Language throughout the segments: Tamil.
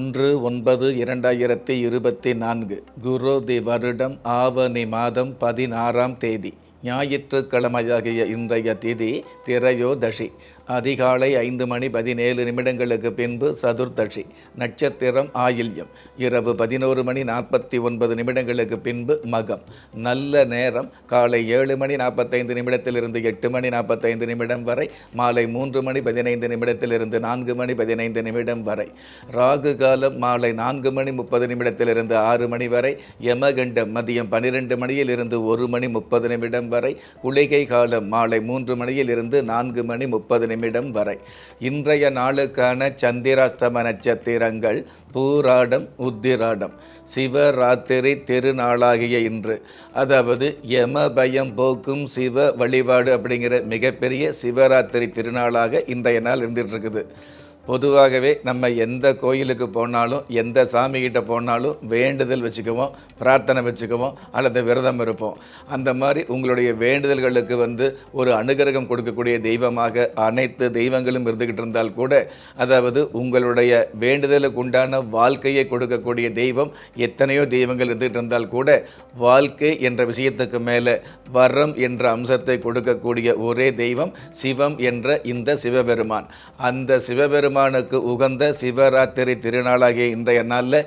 ஒன்று ஒன்பது இரண்டாயிரத்தி இருபத்தி நான்கு குரு தி வருடம் ஆவணி மாதம் பதினாறாம் தேதி ஞாயிற்றுக்கிழமையாகிய இன்றைய திதி திரையோதசி. அதிகாலை ஐந்து மணி பதினேழு நிமிடங்களுக்கு பின்பு சதுர்தசி நட்சத்திரம் ஆயில்யம். இரவு பதினோரு மணி நாற்பத்தி ஒன்பது நிமிடங்களுக்கு பின்பு மகம். நல்ல நேரம் காலை ஏழு மணி நாற்பத்தைந்து நிமிடத்திலிருந்து எட்டு மணி நாற்பத்தைந்து நிமிடம் வரை மாலை மூன்று மணி பதினைந்து நிமிடத்திலிருந்து நான்கு மணி பதினைந்து நிமிடம் வரை. ராகு காலம் மாலை நான்கு மணி முப்பது நிமிடத்திலிருந்து ஆறு மணி வரை யமகண்டம் மதியம் பன்னிரெண்டு மணியில் இருந்து ஒரு மணி முப்பது நிமிடம் வரை குளிகை காலம் மாலை மூன்று மணியில் இருந்து நான்கு மணி முப்பது நிமிடம் வரை. இன்றைய நாளுக்கான சந்திராஸ்தம நட்சத்திரங்கள் பூராடம் உத்திராடம். சிவராத்திரி திருநாளாகிய இன்று. அதாவது யம பயம் போக்கும் சிவ வழிபாடு அப்படிங்கிற மிகப்பெரிய சிவராத்திரி திருநாளாக இன்றைய நாள் இருந்துட்டு இருக்குது. பொதுவாகவே நம்ம எந்த கோயிலுக்கு போனாலும் எந்த சாமிகிட்ட போனாலும் வேண்டுதல் வச்சுக்குவோம் பிரார்த்தனை வச்சுக்குவோம் அல்லது விரதம் இருப்போம். அந்த மாதிரி உங்களுடைய வேண்டுதல்களுக்கு வந்து ஒரு அனுகிரகம் கொடுக்கக்கூடிய தெய்வமாக அனைத்து தெய்வங்களும் இருந்துக்கிட்டு இருந்தால் கூட அதாவது உங்களுடைய வேண்டுதலுக்கு உண்டான வாழ்க்கையை கொடுக்கக்கூடிய தெய்வம் எத்தனையோ தெய்வங்கள் இருந்துகிட்டு இருந்தால் கூட வாழ்க்கை என்ற விஷயத்துக்கு மேலே வரம் என்ற அம்சத்தை கொடுக்கக்கூடிய ஒரே தெய்வம் சிவம் என்ற இந்த சிவபெருமான். அந்த சிவபெருமான் சிவபெருமானுக்கு உகந்த சிவராத்திரி திருநாளாகிய இன்றைய நாளில்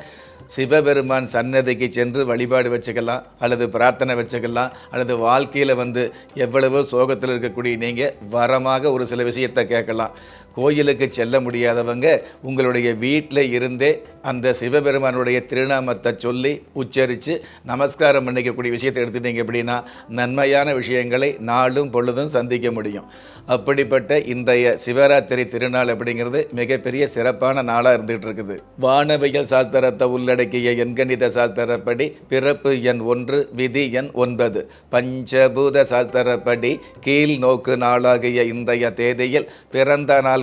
சிவபெருமான் சன்னதிக்கு சென்று வழிபாடு வச்சுக்கலாம் அல்லது பிரார்த்தனை வச்சுக்கலாம் அல்லது வாழ்க்கையில் வந்து எவ்வளவோ சோகத்தில் இருக்கக்கூடிய நீங்கள் வரமாக ஒரு சில விஷயத்தை கேட்கலாம். கோயிலுக்கு செல்ல முடியாதவங்க உங்களுடைய வீட்டில் இருந்தே அந்த சிவபெருமானுடைய திருநாமத்தை சொல்லி உச்சரித்து நமஸ்காரம் பண்ணிக்கக்கூடிய விஷயத்தை எடுத்துட்டீங்க அப்படின்னா நன்மையான விஷயங்களை நாளும் பொழுதும் சந்திக்க முடியும். அப்படிப்பட்ட இன்றைய சிவராத்திரி திருநாள் அப்படிங்கிறது மிகப்பெரிய சிறப்பான நாளாக இருந்துகிட்டு இருக்குது. வானவியல் சாஸ்திரத்தை உள்ளடக்கிய எண்கணித சாஸ்திரப்படி பிறப்பு எண் ஒன்று விதி எண் ஒன்பது. பஞ்சபூத சாஸ்திரப்படி கீழ் நோக்கு நாளாகிய இன்றைய தேதியில் பிறந்த நாள்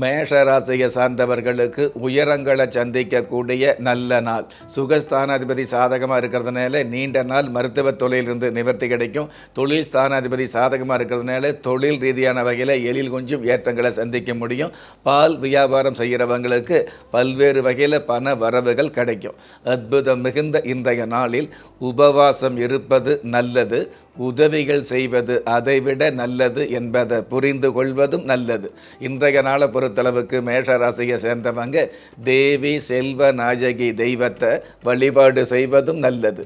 மேஷ ராசியை சார்ந்தவர்களுக்கு உயரங்களை சந்திக்கக்கூடிய நல்ல நாள். சுகஸ்தானாதிபதி சாதகமாக இருக்கிறதுனால நீண்ட நாள் மருத்துவ தொழிலிருந்து நிவர்த்தி கிடைக்கும். தொழில் ஸ்தானாதிபதி சாதகமாக இருக்கிறதுனால தொழில் ரீதியான வகையில் எழில் கொஞ்சம் ஏற்றங்களை சந்திக்க முடியும். பால் வியாபாரம் செய்கிறவங்களுக்கு பல்வேறு வகையில் பண வரவுகள் கிடைக்கும். அற்புதம் மிகுந்த இன்றைய நாளில் உபவாசம் இருப்பது நல்லது. உதவிகள் செய்வது அதைவிட நல்லது என்பதை புரிந்து கொள்வதும் நல்லது. இன்றைய நாளை பொறுத்தளவுக்கு மேஷ ராசியை சேர்ந்தவங்க தேவி செல்வ நாயகி தெய்வத்தை வழிபாடு செய்வதும் நல்லது.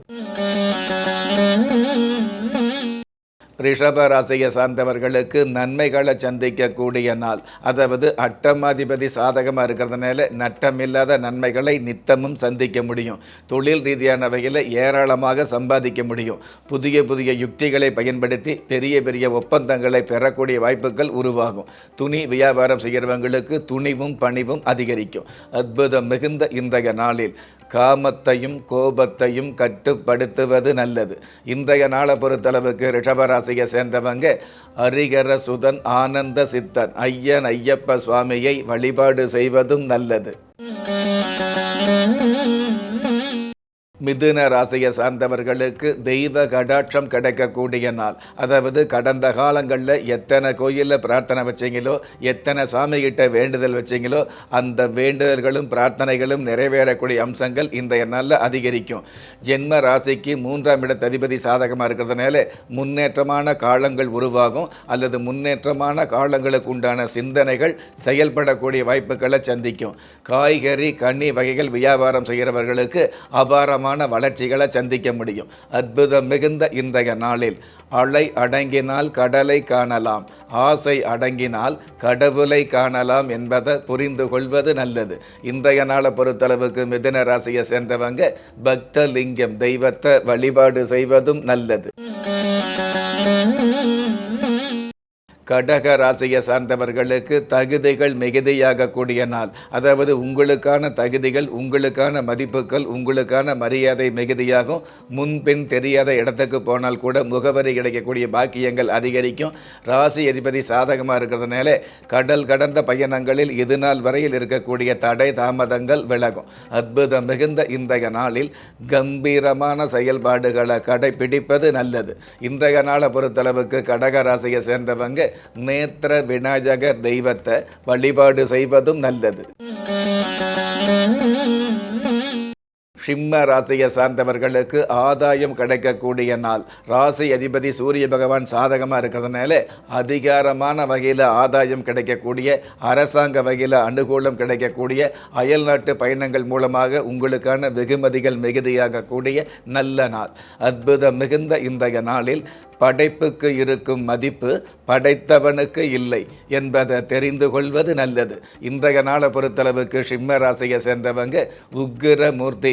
ரிஷபராசியை சார்ந்தவர்களுக்கு நன்மைகளை சந்திக்கக்கூடிய நாள். அதாவது அட்டமாதிபதி சாதகமாக இருக்கிறதுனால நட்டமில்லாத நன்மைகளை நித்தமும் சந்திக்க முடியும். தொழில் ரீதியான வகையில் ஏராளமாக சம்பாதிக்க முடியும். புதிய புதிய யுக்திகளை பயன்படுத்தி பெரிய பெரிய ஒப்பந்தங்களை பெறக்கூடிய வாய்ப்புகள் உருவாகும். துணி வியாபாரம் செய்கிறவங்களுக்கு துணிவும் பணிவும் அதிகரிக்கும். அற்புதம் மிகுந்த இன்றைய நாளில். காமத்தையும் கோபத்தையும் கட்டுப்படுத்துவது நல்லது. இன்றைய நாளை பொறுத்தளவுக்கு ரிஷபராசியை சேர்ந்தவங்க அரிகர சுதன் ஆனந்த சித்தன் ஐயன் ஐயப்ப சுவாமியை வழிபாடு செய்வதும் நல்லது. மிதுன ராசியை சார்ந்தவர்களுக்கு தெய்வ கடாட்சம் கிடைக்கக்கூடிய நாள். அதாவது கடந்த காலங்களில் எத்தனை கோயிலில் பிரார்த்தனை வச்சிங்களோ எத்தனை சாமி கிட்ட வேண்டுதல் வச்சிங்களோ அந்த வேண்டுதல்களும் பிரார்த்தனைகளும் நிறைவேறக்கூடிய அம்சங்கள் இன்றைய நாளில் அதிகரிக்கும். ஜென்ம ராசிக்கு மூன்றாம் இடத்த அதிபதி சாதகமாக இருக்கிறதுனால முன்னேற்றமான காலங்கள் உருவாகும். அல்லது முன்னேற்றமான காலங்களுக்கு உண்டான சிந்தனைகள் செயல்படக்கூடிய வாய்ப்புகளை சந்திக்கும். காய்கறி கனி வகைகள் வியாபாரம் செய்கிறவர்களுக்கு அற்புதமான வளர்ச்சிகளை சந்திக்க முடியும். அற்புதம் மிகுந்த இன்றைய நாளில். அலை அடங்கினால் கடலை காணலாம். ஆசை அடங்கினால் கடவுளை காணலாம் என்பதை புரிந்து கொள்வது நல்லது. இன்றைய நாளை பொறுத்தளவுக்கு மிதுன ராசியை சேர்ந்தவங்க பக்த லிங்கம் தெய்வத்தை வழிபாடு செய்வதும் நல்லது. கடக ராசியை சார்ந்தவர்களுக்கு தகுதிகள் மிகுதியாக கூடிய நாள். அதாவது உங்களுக்கான தகுதிகள் உங்களுக்கான மதிப்புகள் உங்களுக்கான மரியாதை மிகுதியாகும். முன்பின் தெரியாத இடத்துக்கு போனால் கூட முகவரி கிடைக்கக்கூடிய பாக்கியங்கள் அதிகரிக்கும். ராசி அதிபதி சாதகமாக இருக்கிறதுனால கடல் கடந்த பயணங்களில் இது நாள் வரையில் இருக்கக்கூடிய தடை தாமதங்கள் விலகும். அற்புதம் மிகுந்த இன்றைய நாளில் கம்பீரமான செயல்பாடுகளை கடைபிடிப்பது நல்லது. இன்றைய நாளை பொறுத்தளவுக்கு கடக ராசியை சேர்ந்தவங்க நேத்திர விநாயகர் தெய்வத்தை வழிபாடு செய்வதும் நல்லது. சிம்ம ராசியை சார்ந்தவர்களுக்கு ஆதாயம் கிடைக்கக்கூடிய நாள். ராசி அதிபதி சூரிய பகவான் சாதகமாக இருக்கிறதுனால அதிகாரமான வகையில் ஆதாயம் கிடைக்கக்கூடிய அரசாங்க வகையில் அனுகூலம் கிடைக்கக்கூடிய அயல்நாட்டு பயணங்கள் மூலமாக உங்களுக்கான வெகுமதிகள் மிகுதியாகக்கூடிய நல்ல நாள். அற்புதம் மிகுந்த இன்றைய நாளில் படைப்புக்கு இருக்கும் மதிப்பு படைத்தவனுக்கு இல்லை என்பதை தெரிந்து கொள்வது நல்லது. இன்றைய நாளை பொறுத்தளவுக்கு சிம்ம ராசியை சேர்ந்தவங்க உக்கிரமூர்த்தி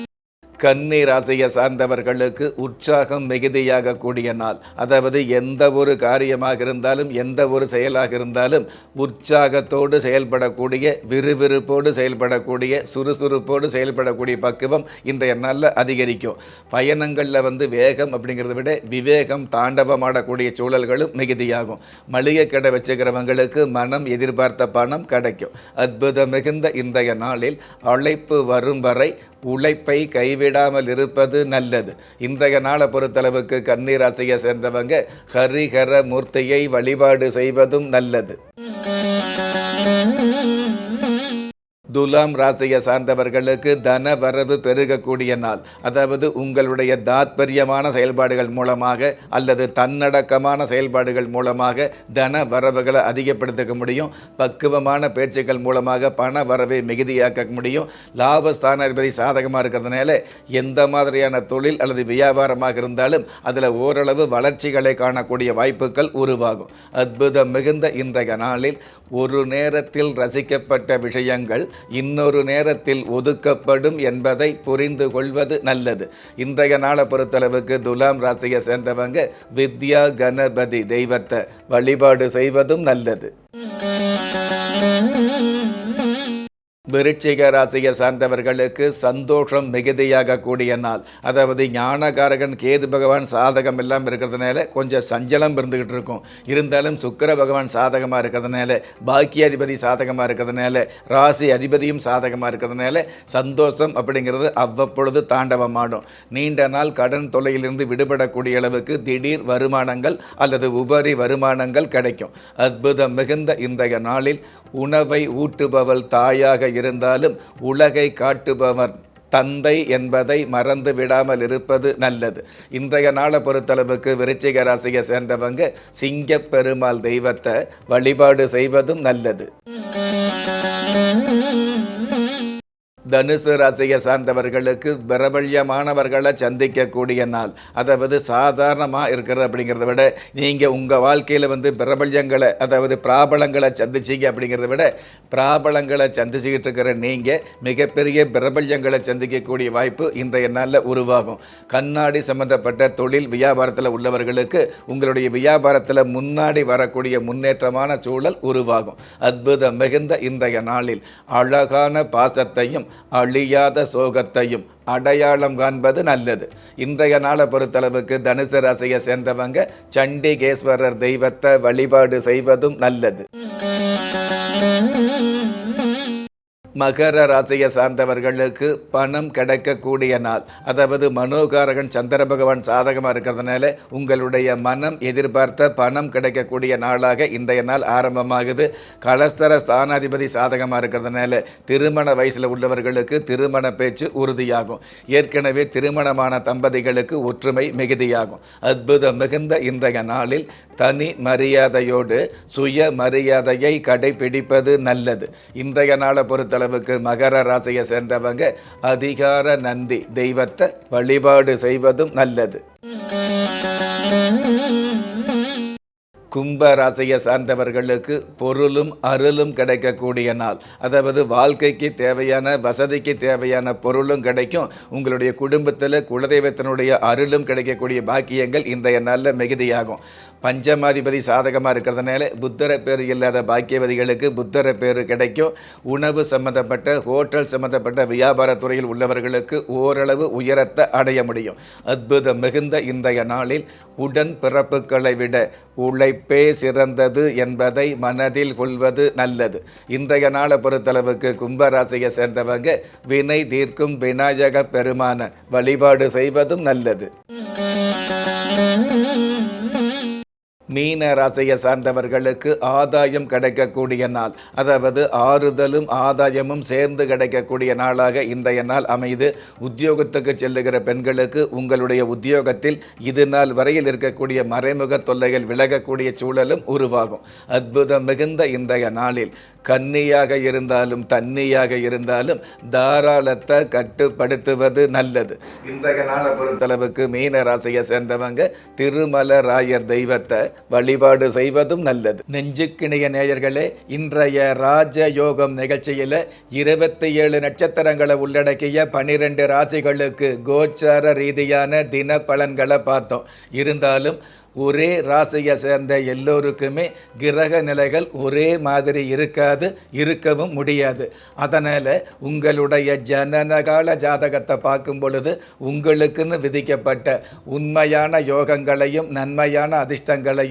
கன்னி ராசியை சார்ந்தவர்களுக்கு உற்சாகம் மிகுதியாக கூடிய நாள். அதாவது எந்த ஒரு காரியமாக இருந்தாலும் எந்த ஒரு செயலாக இருந்தாலும் உற்சாகத்தோடு செயல்படக்கூடிய விறுவிறுப்போடு செயல்படக்கூடிய சுறுசுறுப்போடு செயல்படக்கூடிய பக்குவம் இன்றைய நாளில் அதிகரிக்கும். பயணங்களில் வந்து வேகம் அப்படிங்கிறத விட விவேகம் தாண்டவமாடக்கூடிய சூழல்களும் மிகுதியாகும். மளிகை கடை வச்சுக்கிறவங்களுக்கு மனம் எதிர்பார்த்த பணம் கிடைக்கும். அற்புதம் மிகுந்த இன்றைய நாளில் அழைப்பு வரும் வரை உழைப்பை கைவிடாமல் இருப்பது நல்லது. இன்றைய நாளை பொறுத்தளவுக்கு கன்னிராசியை சேர்ந்தவங்க ஹரிஹர மூர்த்தியை வழிபாடு செய்வதும் நல்லது. துலாம் ராசியை சார்ந்தவர்களுக்கு தன வரவு பெருகக்கூடிய நாள். அதாவது உங்களுடைய தாத்பரியமான செயல்பாடுகள் மூலமாக அல்லது தன்னடக்கமான செயல்பாடுகள் மூலமாக தன வரவுகளை அதிகப்படுத்திக்க முடியும். பக்குவமான பேச்சுக்கள் மூலமாக பண வரவை மிகுதியாக்க முடியும். லாபஸ்தானாதிபதி சாதகமாக இருக்கிறதுனால எந்த மாதிரியான தொழில் அல்லது வியாபாரமாக இருந்தாலும் அதில் ஓரளவு வளர்ச்சிகளை காணக்கூடிய வாய்ப்புகள் உருவாகும். அற்புதம் மிகுந்த இன்றைய நாளில் ஒரு நேரத்தில் ரசிக்கப்பட்ட விஷயங்கள் இன்னொரு நேரத்தில் ஒதுக்கப்படும் என்பதை புரிந்து கொள்வது நல்லது. இன்றைய நாளை பொறுத்தளவுக்கு துலாம் ராசியை சேர்ந்தவங்க வித்யா கணபதி தெய்வத்தை வழிபாடு செய்வதும் நல்லது. விருச்சிக ராசியை சார்ந்தவர்களுக்கு சந்தோஷம் மிகுதியாக கூடிய நாள். அதாவது ஞானகாரகன் கேது பகவான் சாதகம் எல்லாம் இருக்கிறதுனால கொஞ்சம் சஞ்சலம் இருந்துகிட்டு இருக்கும். இருந்தாலும் சுக்கிர பகவான் சாதகமாக இருக்கிறதுனால பாக்கியாதிபதி சாதகமாக இருக்கிறதுனால ராசி அதிபதியும் சாதகமாக இருக்கிறதுனால சந்தோஷம் அப்படிங்கிறது அவ்வப்பொழுது தாண்டவமாடும். நீண்ட நாள் கடன் தொல்லையிலிருந்து விடுபடக்கூடிய அளவுக்கு திடீர் வருமானங்கள் அல்லது உபரி வருமானங்கள் கிடைக்கும். அற்புதம் மிகுந்த இன்றைய நாளில் உணவை ஊட்டுபவள் தாயாக இருந்தாலும் உலகை காட்டுபவர் தந்தை என்பதை மறந்து விடாமல் இருப்பது நல்லது. இன்றைய நாளை பொறுத்தளவுக்கு விருச்சிக ராசியை சேர்ந்தவங்க சிங்கப்பெருமாள் தெய்வத்தை வழிபாடு செய்வதும் நல்லது. தனுசு ராசியை சார்ந்தவர்களுக்கு பிரபல்யமானவர்களை சந்திக்கக்கூடிய நாள். அதாவது சாதாரணமாக இருக்கிறது அப்படிங்கிறத விட நீங்கள் உங்கள் வாழ்க்கையில் வந்து பிரபல்யங்களை அதாவது பிராபலங்களை சந்திச்சிங்க அப்படிங்கிறத விட பிராபலங்களை சந்திச்சுக்கிட்டு இருக்கிற நீங்கள் மிகப்பெரிய பிரபல்யங்களை சந்திக்கக்கூடிய வாய்ப்பு இன்றைய நாளில் உருவாகும். கண்ணாடி சம்பந்தப்பட்ட தொழில் வியாபாரத்தில் உள்ளவர்களுக்கு உங்களுடைய வியாபாரத்தில் முன்னாடி வரக்கூடிய முன்னேற்றமான சூழல் உருவாகும். அற்புதம் மிகுந்த இன்றைய நாளில். அழகான பாசத்தையும் அழியாத சோகத்தையும் அடையாளம் காண்பது நல்லது. இன்றைய நாளை பொறுத்தளவுக்கு தனுசு ராசியை சேர்ந்தவங்க சண்டிகேஸ்வரர் தெய்வத்தை வழிபாடு செய்வதும் நல்லது. மகர ராசியை சார்ந்தவர்களுக்கு பணம் கிடைக்கக்கூடிய நாள். அதாவது மனோகாரகன் சந்திர பகவான் சாதகமாக இருக்கிறதுனால உங்களுடைய மனம் எதிர்பார்த்த பணம் கிடைக்கக்கூடிய நாளாக இன்றைய நாள் ஆரம்பமாகுது. கலஸ்தர ஸ்தானாதிபதி சாதகமாக இருக்கிறதுனால திருமண வயசில் உள்ளவர்களுக்கு திருமண பேச்சு உறுதியாகும். ஏற்கனவே திருமணமான தம்பதிகளுக்கு ஒற்றுமை மிகுதியாகும். அற்புதம் மிகுந்த இன்றைய நாளில் தனி மரியாதையோடு சுய மரியாதையை கடைபிடிப்பது நல்லது. இன்றைய நாளை பொறுத்த அளவுக்கு மகர ராசியை சேர்ந்தவங்க அதிகார நந்தி தெய்வத்தை வழிபாடு செய்வதும் நல்லது. கும்ப ராசியை சார்ந்தவர்களுக்கு பொருளும் அருளும் கிடைக்கக்கூடிய நாள். அதாவது வாழ்க்கைக்கு தேவையான வசதிக்கு தேவையான பொருளும் கிடைக்கும். உங்களுடைய குடும்பத்தில் குலதெய்வத்தினுடைய அருளும் கிடைக்கக்கூடிய பாக்கியங்கள் இன்றைய நாளில் மிகுதியாகும். பஞ்சமாதிபதி சாதகமாக இருக்கிறதுனால புத்தர பேர் இல்லாத பாக்கியவதிகளுக்கு புத்தர பேர் கிடைக்கும். உணவு சம்பந்தப்பட்ட ஹோட்டல் சம்பந்தப்பட்ட வியாபாரத்துறையில் உள்ளவர்களுக்கு ஓரளவு உயரத்தை அடைய முடியும். அற்புதம் மிகுந்த இன்றைய நாளில் உடன் பிறப்புகளை விட உழைப்பே சிறந்தது என்பதை மனதில் கொள்வது நல்லது. இன்றைய நாளை பொறுத்தளவுக்கு கும்பராசியை சேர்ந்தவங்க வினை தீர்க்கும் விநாயக பெருமான வழிபாடு செய்வதும் நல்லது. மீன ராசியை சார்ந்தவர்களுக்கு ஆதாயம் கிடைக்கக்கூடிய நாள். அதாவது ஆறுதலும் ஆதாயமும் சேர்ந்து கிடைக்கக்கூடிய நாளாக இன்றைய நாள் அமைது. உத்தியோகத்துக்கு செல்லுகிற பெண்களுக்கு உங்களுடைய உத்தியோகத்தில் இது நாள் வரையில் இருக்கக்கூடிய மறைமுக தொல்லைகள் விலகக்கூடிய சூழலும் உருவாகும். அற்புதம் மிகுந்த இன்றைய நாளில். கன்னியாக இருந்தாலும் தண்ணியாக இருந்தாலும் தாராளத்தை கட்டுப்படுத்துவது நல்லது. இன்றைய நாளை பொறுத்தளவுக்கு மீன ராசியை சேர்ந்தவங்க திருமல ராயர் தெய்வத்தை வழிபாடு செய்வதும் நல்லது. நெஞ்சுக்கிணைய நேயர்களே இன்றைய ராஜ யோகம் நிகழ்ச்சியில் இருபத்தி ஏழு நட்சத்திரங்களை உள்ளடக்கிய பனிரெண்டு ராசிகளுக்கு கோச்சார ரீதியான தின பலன்களை பார்த்தோம். இருந்தாலும் ஒரே ராசியை சேர்ந்த எல்லோருக்குமே கிரக நிலைகள் ஒரே மாதிரி இருக்காது இருக்கவும் முடியாது. அதனால் உங்களுடைய ஜனனகால ஜாதகத்தை பார்க்கும் பொழுது உங்களுக்குன்னு விதிக்கப்பட்ட உண்மையான யோகங்களையும் நன்மையான அதிர்ஷ்டங்களையும்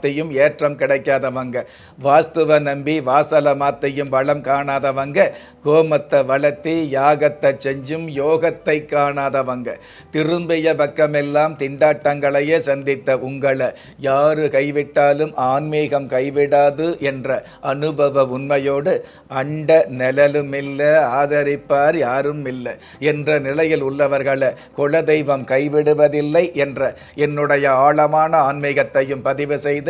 மாத்தையும் ஏற்றம் கிடைக்காதவங்க. வாஸ்துவை நம்பி வாசல மாத்தையும் வளம் காணாதவங்க. கோமத்தை வளர்த்தி யாகத்தை செஞ்சும் யோகத்தை காணாதவங்க. திரும்பிய பக்கமெல்லாம் திண்டாட்டங்களையே சந்தித்த உங்களை யாரு கைவிட்டாலும் ஆன்மீகம் கைவிடாது என்ற அனுபவ உண்மையோடு அண்ட நிழலும் இல்லை ஆதரிப்பார் யாரும் இல்லை என்ற நிலையில் உள்ளவர்களை குலதெய்வம் கைவிடுவதில்லை என்ற என்னுடைய ஆழமான ஆன்மீகத்தையும் பதிவு செய்து